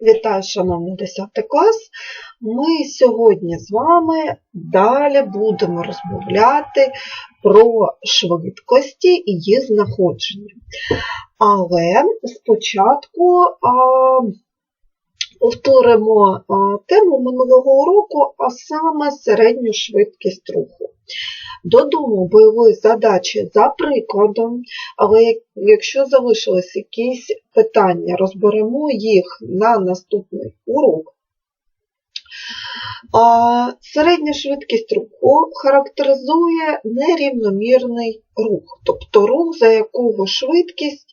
Вітаю, шановний 10 клас. Ми сьогодні з вами далі будемо розмовляти про швидкості і її знаходження. Але спочатку повторимо тему минулого уроку, а саме середню швидкість руху. Додому бойові задачі за прикладом, але якщо залишились якісь питання, розберемо їх на наступний урок. Середня швидкість руху характеризує нерівномірний рух, тобто рух, за якого швидкість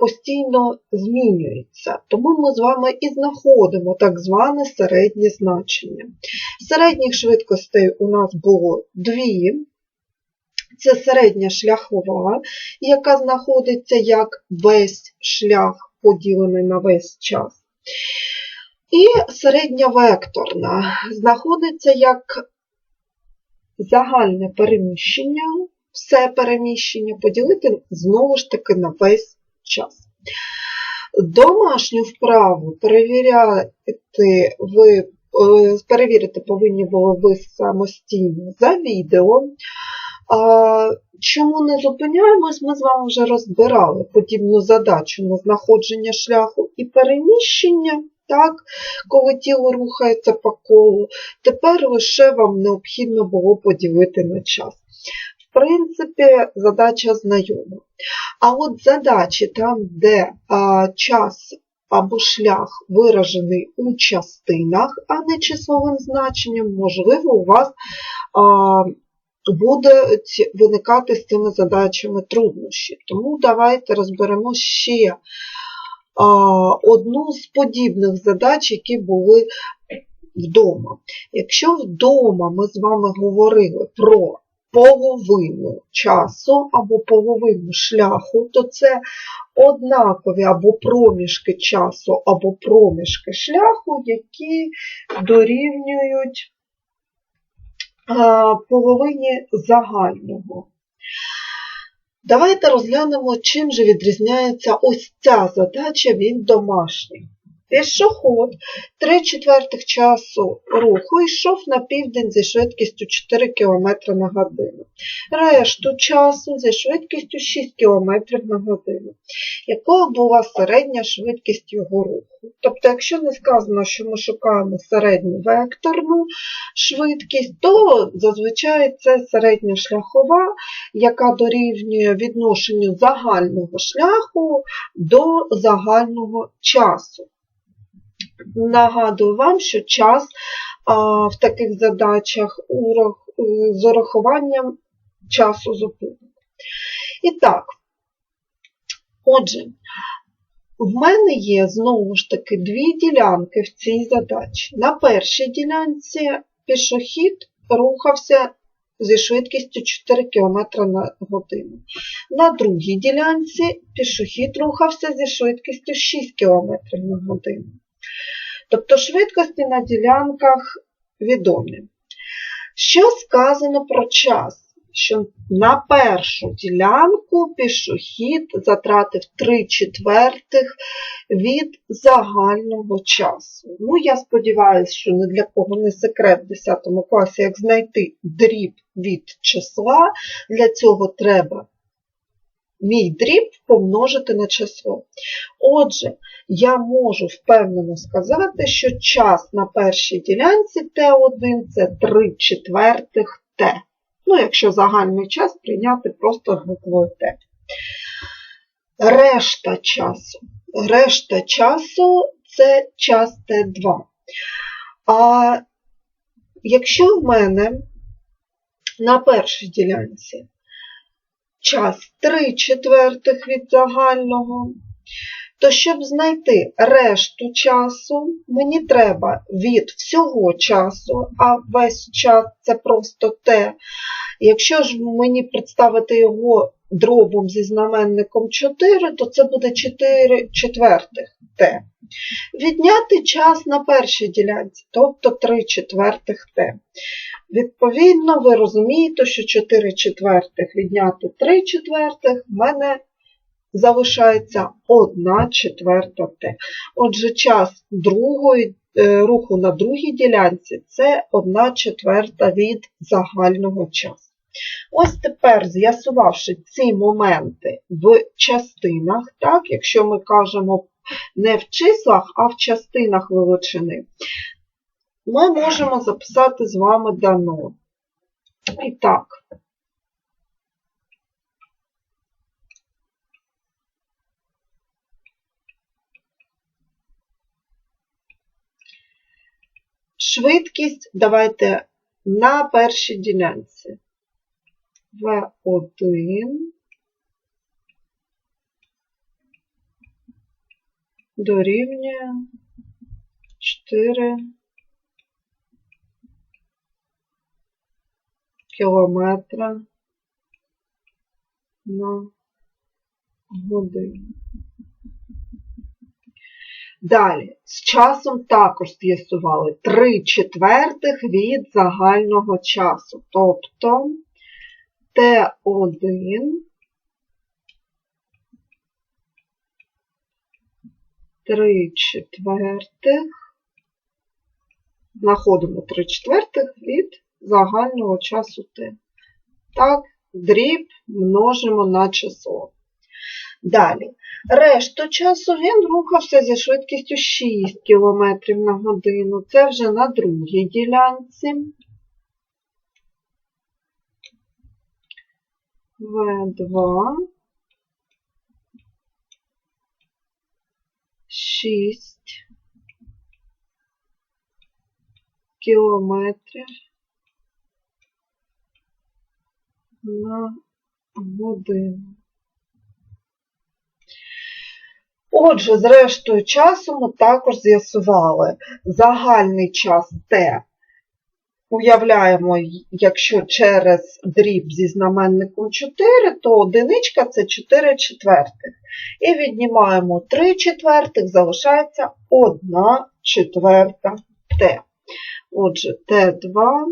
постійно змінюється. Тому ми з вами і знаходимо так зване середнє значення. Середніх швидкостей у нас було дві. Це середня шляхова, яка знаходиться як весь шлях, поділений на весь час. І середня векторна знаходиться як загальне переміщення, все переміщення поділити знову ж таки на весь час. Домашню вправу перевіряти ви, е, перевірити повинні були ви самостійно за відео. Чому не зупиняємось, ми з вами вже розбирали подібну задачу на знаходження шляху і переміщення, так, коли тіло рухається по колу. Тепер лише вам необхідно було поділити на час. В принципі, задача знайома. А от задачі там, де а, час або шлях виражений у частинах, а не числовим значенням, можливо, у вас а, будуть виникати з цими задачами труднощі. Тому давайте розберемо ще одну з подібних задач, які були вдома. Якщо вдома ми з вами говорили про половину часу або половину шляху, то це однакові або проміжки часу, або проміжки шляху, які дорівнюють половині загального. Давайте розглянемо, чим же відрізняється ось ця задача від домашніх. Пішоход 3 четвертих часу руху йшов на південь зі швидкістю 4 км на годину. Решту часу зі швидкістю 6 км на годину. Якою була середня швидкість його руху? Тобто, якщо не сказано, що ми шукаємо середню векторну швидкість, то зазвичай це середня шляхова, яка дорівнює відношенню загального шляху до загального часу. Нагадую вам, що час в таких задачах з урахуванням часу зупинок. І так, отже, в мене є знову ж таки дві ділянки в цій задачі. На першій ділянці пішохід рухався зі швидкістю 4 км на годину. На другій ділянці пішохід рухався зі швидкістю 6 км на годину. Тобто швидкості на ділянках відомі. Що сказано про час? Що на першу ділянку пішохід затратив 3 четвертих від загального часу. Ну, я сподіваюся, що ні для кого не секрет в 10 класі, як знайти дріб від числа. Для цього треба мій дріб помножити на число. Отже, я можу впевнено сказати, що час на першій ділянці Т1 це 3 четвертих Т. Ну, якщо загальний час прийняти просто буквою Т. Решта часу. Решта часу це час Т2. А якщо в мене на першій ділянці час 3 четвертих від загального, то щоб знайти решту часу, мені треба від всього часу, а весь час це просто Т. Якщо ж мені представити його дробом зі знаменником 4, то це буде 4 четвертих Т. Відняти час на першій ділянці, тобто 3 четвертих Т. Відповідно, ви розумієте, що 4 четвертих відняти 3 четвертих в мене залишається 1 четверта t. Отже, час другої, е, руху на другій ділянці це 1 четверта від загального часу. Ось тепер, з'ясувавши ці моменти в частинах, так, якщо ми кажемо не в числах, а в частинах величини, ми можемо записати з вами дано. І так. Швидкість давайте на першій ділянці. В1 дорівнює 4 кілометра на годину. Далі, з часом також з'ясували 3 четвертих від загального часу. Тобто Т1 3 четвертих, знаходимо 3 четвертих від загального часу Т. Так, дріб множимо на число. Далі. Решту часу він рухався зі швидкістю 6 км на годину. Це вже на другій ділянці. В2 6 кілометрів на годину. Отже, з рештою часу ми також з'ясували загальний час Т. Уявляємо, якщо через дріб зі знаменником 4, то одиничка це 4 четвертих. І віднімаємо 3 четвертих, залишається 1 четверта Т. Отже, Т2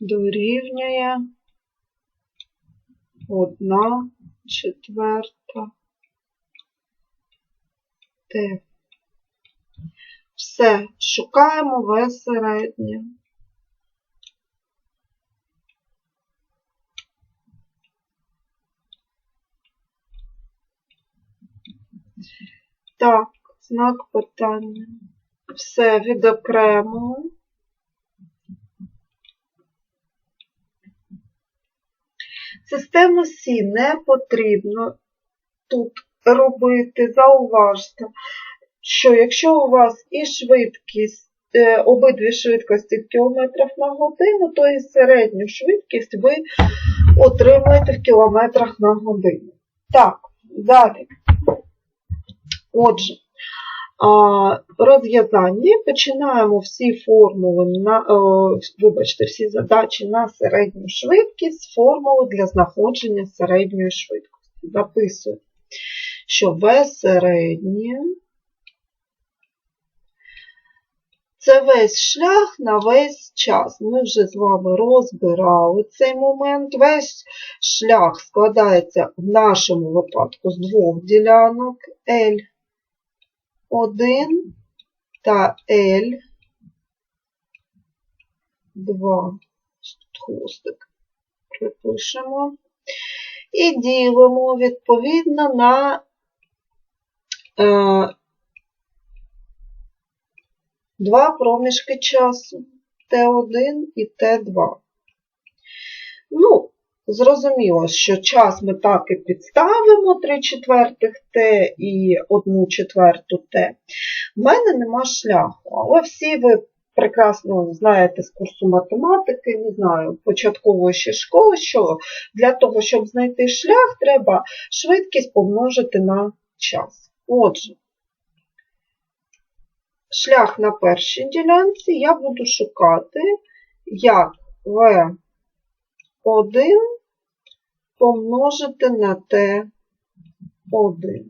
дорівнює 1 четверта Т. Все, шукаємо В середнє. Так, знак питання. Все відокремили. Систему Сі не потрібно тут робити, зауважте, що якщо у вас і швидкість, е, обидві швидкості в кілометрах на годину, то і середню швидкість ви отримаєте в кілометрах на годину. Так, далі. Отже, розв'язання починаємо всі формули, на, вибачте, всі задачі на середню швидкість з формули для знаходження середньої швидкості. Записую, що В середнє це весь шлях на весь час. Ми вже з вами розбирали цей момент. Весь шлях складається в нашому випадку з двох ділянок L. 1 та L 2. Хвостик припишемо. І ділимо відповідно на е, два проміжки часу Т1 і Т2. Ну, Зрозуміло, що час ми так і підставимо 3 четвертих Т і 1 четверту Т. В мене нема шляху, але всі ви прекрасно знаєте з курсу математики, не знаю, початкової ще школи, що для того, щоб знайти шлях, треба швидкість помножити на час. Отже, шлях на першій ділянці я буду шукати як В1 помножити на Т1.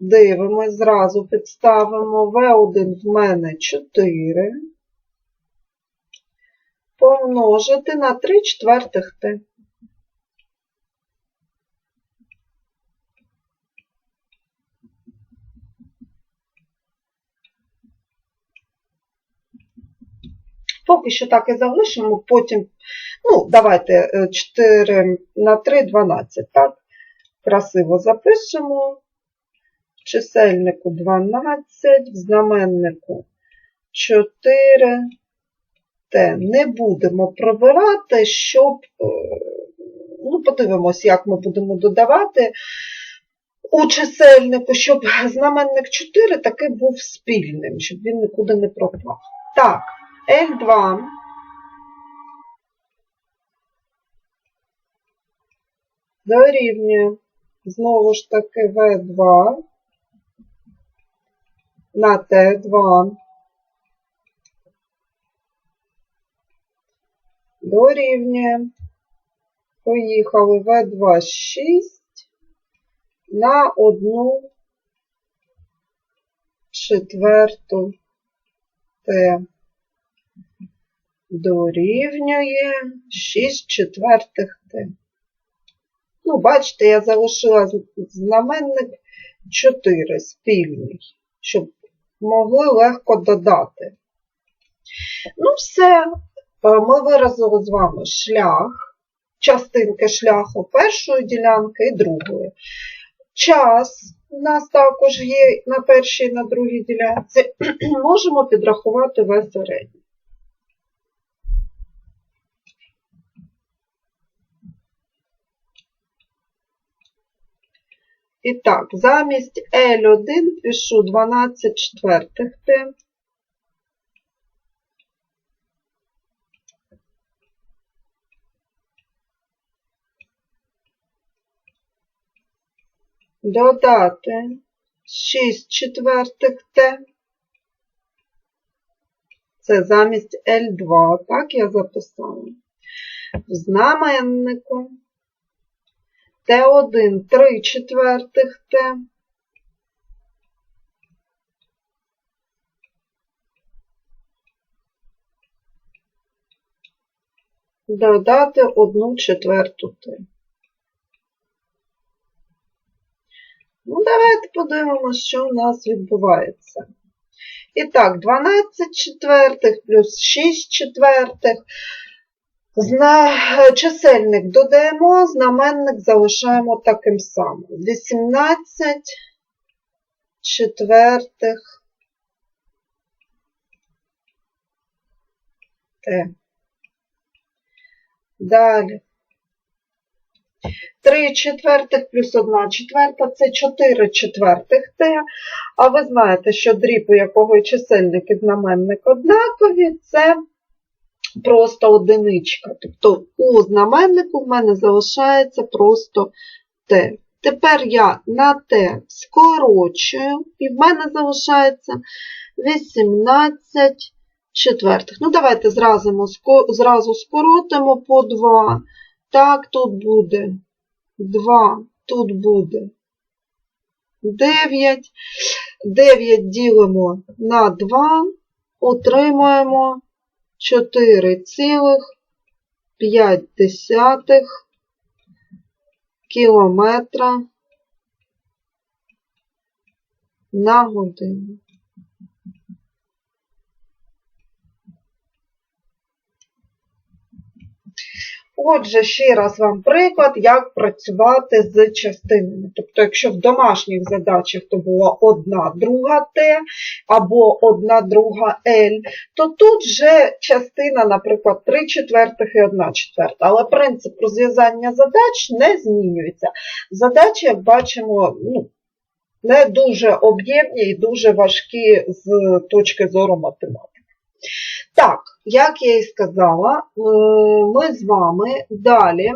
Дивимось, зразу підставимо В1 в мене 4. помножити на 3 четвертих t. Поки що так і залишимо, потім, ну, давайте е, 4 на 3, 12, так? Красиво запишемо. В чисельнику 12, в знаменнику 4. Т. Не будемо пробирати, щоб, е, ну, подивимось, як ми будемо додавати у чисельнику, щоб знаменник 4 таки був спільним, щоб він нікуди не пропав. Так, L2 дорівнює знову ж таки V2 на Т2 дорівнює. Поїхали В2 6 на 1 четверту Т дорівнює 6 четвертих Т. Ну, бачите, я залишила знаменник 4 спільний, щоб могли легко додати. Ну, все, ми виразили з вами шлях, частинки шляху першої ділянки і другої. Час у нас також є на першій і на другій ділянці. Можемо підрахувати весь середній. І так, замість L1 пишу 12 четвертих Т. Додати 6 четвертих Т. Це замість L2, так я записала. В знаменнику Т1 3 четвертих Т. Додати 1 четверту Т. Ну, давайте подивимося, що у нас відбувається. І так, 12 четвертих плюс 6 четвертих. Зна... Чисельник додаємо, знаменник залишаємо таким самим. 18 четвертих Т. Далі. 3 четвертих плюс 1 четверта це 4 четвертих Т. А ви знаєте, що дріб, у якого чисельник і знаменник однакові, це просто одиничка. Тобто у знаменнику в мене залишається просто Т. Тепер я на Т скорочую, і в мене залишається 18 четвертих. Ну, давайте зразу, зразу скоротимо по 2. Так, тут буде 2, тут буде 9. 9 ділимо на 2, отримаємо 4,5 кілометра на годину. Отже, ще раз вам приклад, як працювати з частинами. Тобто, якщо в домашніх задачах то була одна друга Т або одна друга L, то тут вже частина, наприклад, 3 четвертих і 1 четверта. Але принцип розв'язання задач не змінюється. Задачі, як бачимо, ну, не дуже об'ємні і дуже важкі з точки зору математики. Так, як я і сказала, ми з вами далі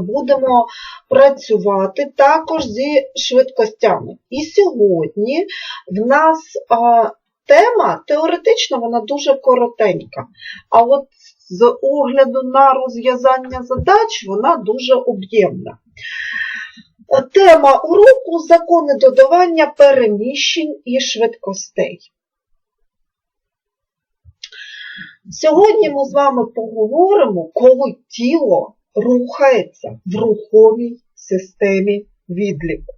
будемо працювати також зі швидкостями. І сьогодні в нас тема, теоретично, вона дуже коротенька, а от з огляду на розв'язання задач вона дуже об'ємна. Тема уроку закони додавання переміщень і швидкостей. Сьогодні ми з вами поговоримо, коли тіло рухається в рухомій системі відліку.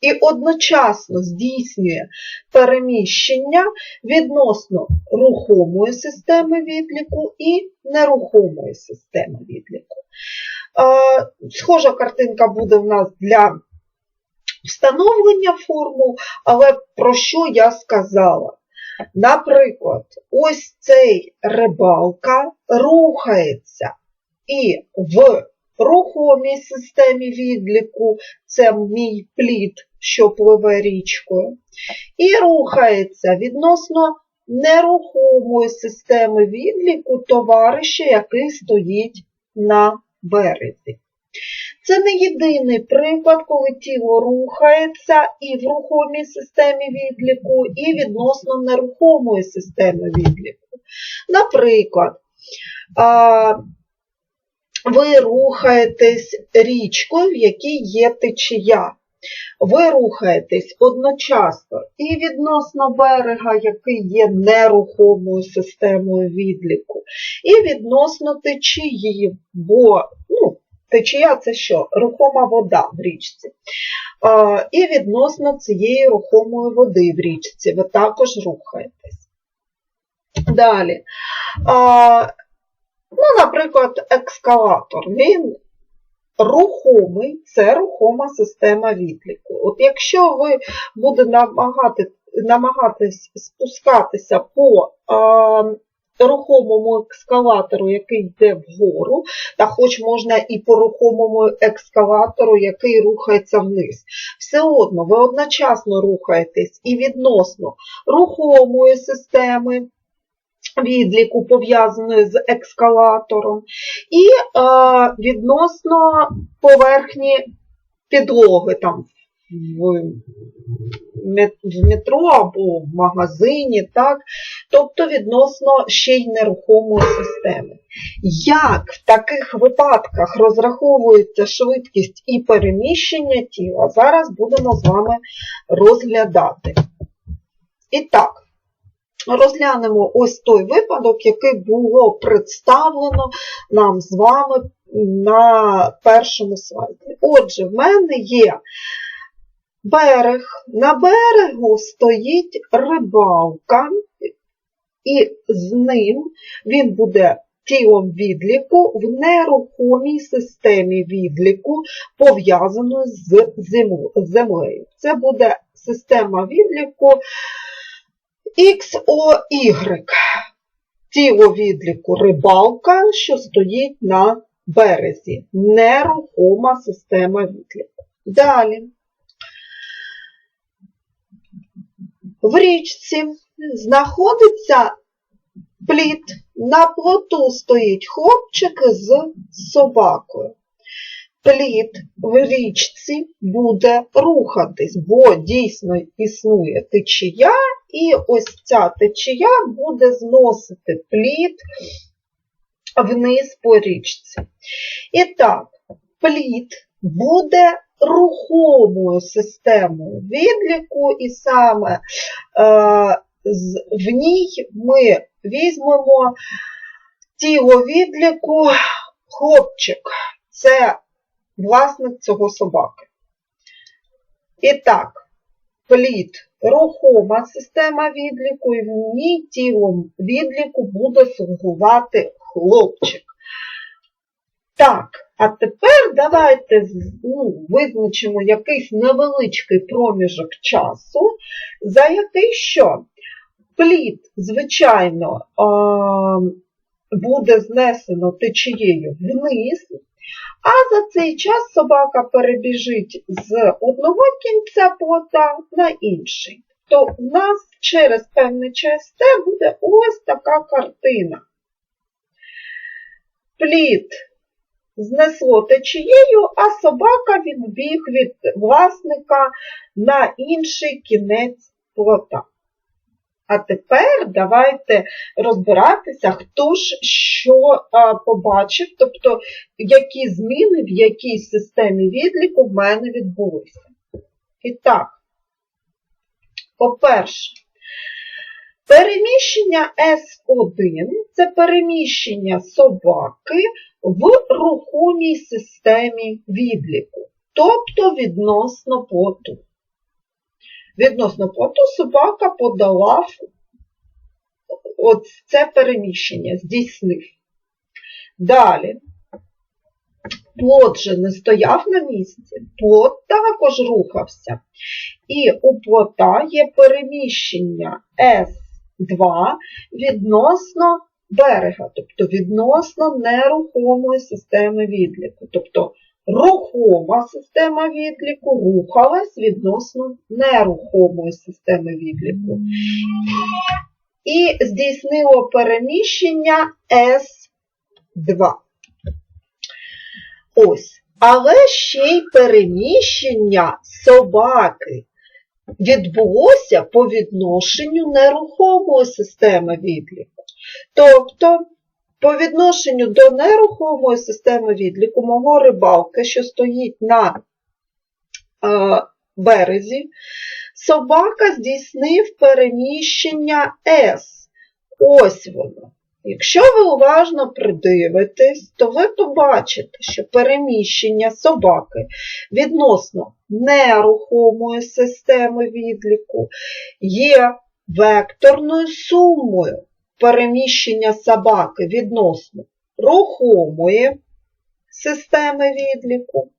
І одночасно здійснює переміщення відносно рухомої системи відліку і нерухомої системи відліку. Схожа картинка буде в нас для встановлення формул, але про що я сказала? Наприклад, ось цей рибалка рухається і в рухомій системі відліку, це мій плід, що пливе річкою, і рухається відносно нерухомої системи відліку товариша, який стоїть на березі. Це не єдиний приклад, коли тіло рухається і в рухомій системі відліку, і відносно нерухомої системи відліку. Наприклад, ви рухаєтесь річкою, в якій є течія. Ви рухаєтесь одночасно і відносно берега, який є нерухомою системою відліку, і відносно течії, бо ну, течія це що? Рухома вода в річці. І відносно цієї рухомої води в річці ви також рухаєтесь. Далі. Ну, наприклад, екскаватор. Він рухомий, це рухома система відліку. От якщо ви будете намагати, намагатись спускатися по рухомому екскаватору, який йде вгору, та хоч можна і по рухомому екскаватору, який рухається вниз. Все одно ви одночасно рухаєтесь і відносно рухомої системи відліку, пов'язаної з ескалатором, і е, відносно поверхні підлоги там в в метро або в магазині, так? тобто відносно ще й нерухомої системи. Як в таких випадках розраховується швидкість і переміщення тіла, зараз будемо з вами розглядати. І так, розглянемо ось той випадок, який було представлено нам з вами на першому слайді. Отже, в мене є берег. На берегу стоїть рибалка, і з ним він буде тілом відліку в нерухомій системі відліку, пов'язаною з землею. Це буде система відліку XOY. Тіло відліку рибалка, що стоїть на березі. Нерухома система відліку. Далі. В річці знаходиться плід, на плоту стоїть хлопчик з собакою. Плід в річці буде рухатись, бо дійсно існує течія, і ось ця течія буде зносити плід вниз по річці. І так, плід буде рухомою системою відліку, і саме е, в ній ми візьмемо тіло відліку хлопчик. Це власник цього собаки. І так, плід рухома система відліку, і в ній тілом відліку буде слугувати хлопчик. Так, а тепер давайте ну, визначимо якийсь невеличкий проміжок часу, за який що? Плід, звичайно, буде знесено течією вниз, а за цей час собака перебіжить з одного кінця плота на інший. То в нас через певний час це буде ось така картина. Плід знесло течією, а собака відбіг від власника на інший кінець плота. А тепер давайте розбиратися, хто ж що побачив, тобто які зміни в якій системі відліку в мене відбулися. І так, по-перше, Переміщення S1 це переміщення собаки в рухомій системі відліку, тобто відносно поту. Відносно поту собака подала от це переміщення, здійснив. Далі. Плот же не стояв на місці, плот також рухався. І у плота є переміщення S2 відносно берега, тобто відносно нерухомої системи відліку. Тобто рухома система відліку рухалась відносно нерухомої системи відліку. І здійснило переміщення S2. Ось. Але ще й переміщення собаки відбулося по відношенню нерухомої системи відліку. Тобто, по відношенню до нерухомої системи відліку мого рибалки, що стоїть на е, березі, собака здійснив переміщення S. Ось воно. Якщо ви уважно придивитесь, то ви побачите, що переміщення собаки відносно нерухомої системи відліку є векторною сумою переміщення собаки відносно рухомої системи відліку,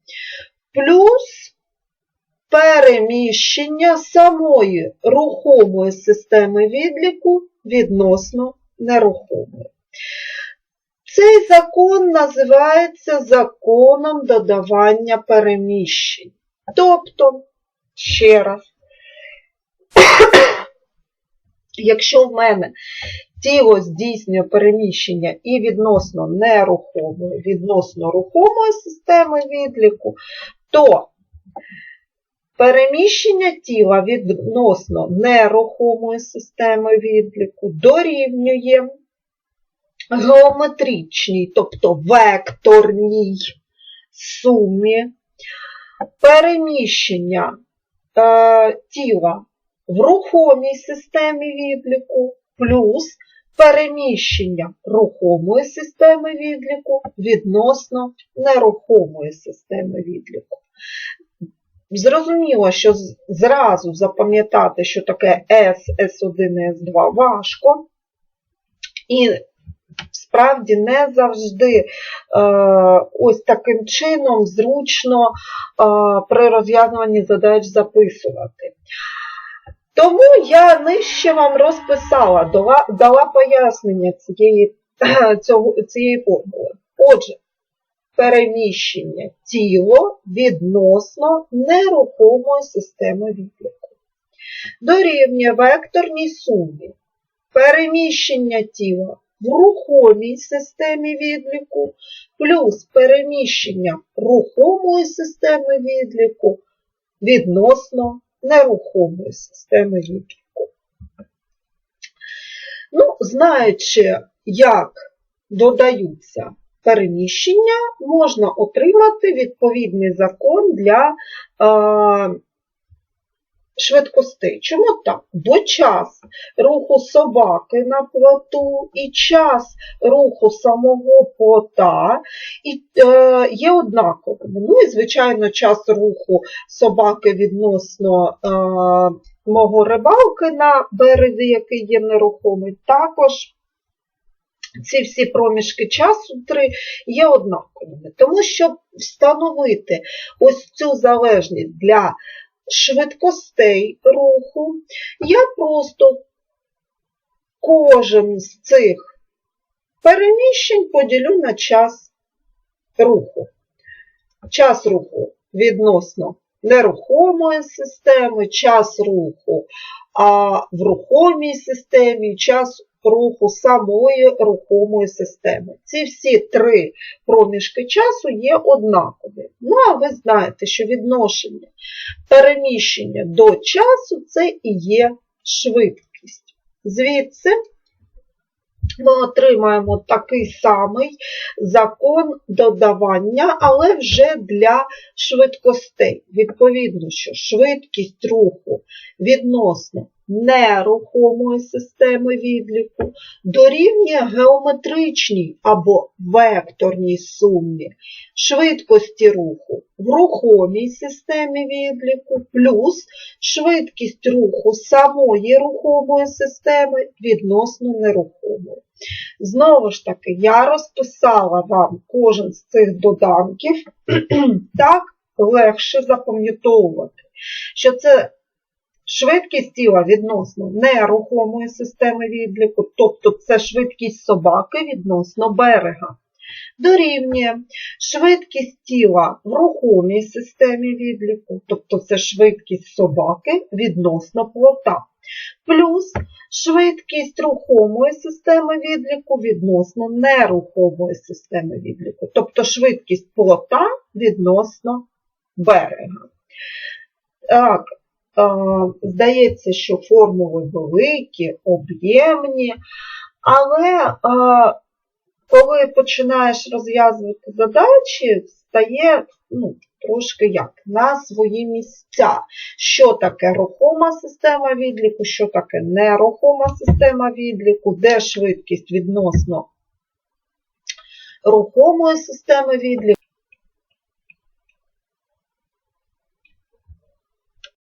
плюс переміщення самої рухомої системи відліку відносно нерухомої. Цей закон називається законом додавання переміщень. Тобто, ще раз, якщо в мене тіло здійснює переміщення і відносно нерухомої, відносно рухомої системи відліку, то Переміщення тіла відносно нерухомої системи відліку дорівнює геометричній, тобто векторній сумі переміщення е, тіла в рухомій системі відліку плюс переміщення рухомої системи відліку відносно нерухомої системи відліку. Зрозуміло, що зразу запам'ятати, що таке S, S1 і S2 важко. І справді не завжди е, ось таким чином зручно е, при розв'язуванні задач записувати. Тому я нижче вам розписала, дала, дала пояснення цієї, цього, цієї формули. Отже, переміщення тіло відносно нерухомої системи відліку. Дорівнює векторній сумі переміщення тіла в рухомій системі відліку плюс переміщення рухомої системи відліку відносно нерухомої системи відліку. Ну, знаючи, як додаються переміщення можна отримати відповідний закон для е, швидкостей. Чому так? Бо час руху собаки на плоту і час руху самого плота і, е, є однаковим. Ну і, звичайно, час руху собаки відносно е, мого рибалки на березі, який є нерухомий, також ці всі проміжки часу три є однаковими. Тому, щоб встановити ось цю залежність для швидкостей руху, я просто кожен з цих переміщень поділю на час руху. Час руху відносно нерухомої системи, час руху а в рухомій системі, час руху самої рухомої системи. Ці всі три проміжки часу є однакові. Ну, а ви знаєте, що відношення переміщення до часу це і є швидкість. Звідси ми отримаємо такий самий закон додавання, але вже для швидкостей. Відповідно, що швидкість руху відносно нерухомої системи відліку дорівнює геометричній або векторній сумі швидкості руху в рухомій системі відліку плюс швидкість руху самої рухомої системи відносно нерухомої. Знову ж таки, я розписала вам кожен з цих доданків, так легше запам'ятовувати, що це швидкість тіла відносно нерухомої системи відліку, тобто це швидкість собаки відносно берега. Дорівнює швидкість тіла в рухомій системі відліку, тобто це швидкість собаки відносно плота, плюс швидкість рухомої системи відліку відносно нерухомої системи відліку, тобто швидкість плота відносно берега. Так, здається, що формули великі, об'ємні, але коли починаєш розв'язувати задачі, стає ну, трошки як на свої місця. Що таке рухома система відліку, що таке нерухома система відліку, де швидкість відносно рухомої системи відліку.